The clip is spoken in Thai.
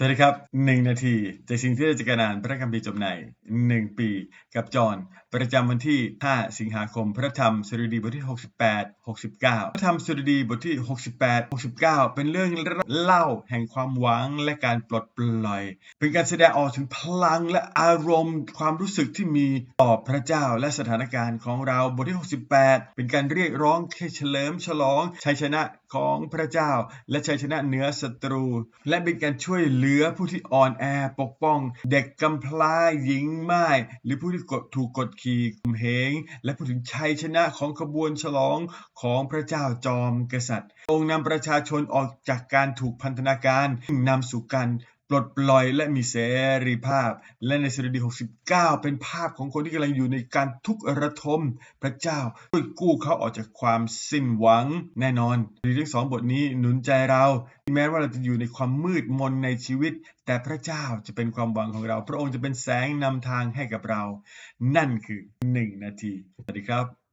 สวัสดีครับ 1 นาทีจากสิ่งที่เราจะการอ่านพระคัมภีร์จบใน 1 ปีกับจอห์นประจำวันที่ 5 สิงหาคม พระธรรมสดุดีบทที่ 68 69 พระธรรมสดุดีบทที่ 68 69 เป็นเรื่องเล่าแห่งความหวังและการปลดปล่อย เป็นการแสดงออกถึงพลังและอารมณ์ความรู้สึกที่มีต่อพระเจ้าและสถานการณ์ของเราบทที่ 68 เป็นการเรียกร้องให้เฉลิมฉลองชัยชนะของพระเจ้า และชัยชนะเหนือศัตรู และเป็นการช่วยเหลือผู้ที่อ่อนแอปกป้อง เด็กกำพร้าหญิงไม่ายหรือผู้ที่ถูกกดขี่ข่มเหงและพูดถึงชัยชนะของขบวนฉลองของพระเจ้าจอมกษัตริย์ องค์นำประชาชนออกจากการถูกพันธนาการนำสู่การ ปลดปล่อยและมีเสรีภาพ และในสดุดี 69 เป็นภาพของคนที่กำลังอยู่ในการทุกข์ระทม พระเจ้าช่วยกู้เขาออกจากความสิ้นหวังแน่นอนสดุดีทั้งสองบทนี้หนุนใจเรา แม้ว่าเราจะอยู่ในความมืดมนในชีวิต แต่พระเจ้าจะเป็นความหวังของเรา พระองค์จะเป็นแสงนำทางให้กับเรา นั่นคือ 1 นาที สวัสดีครับ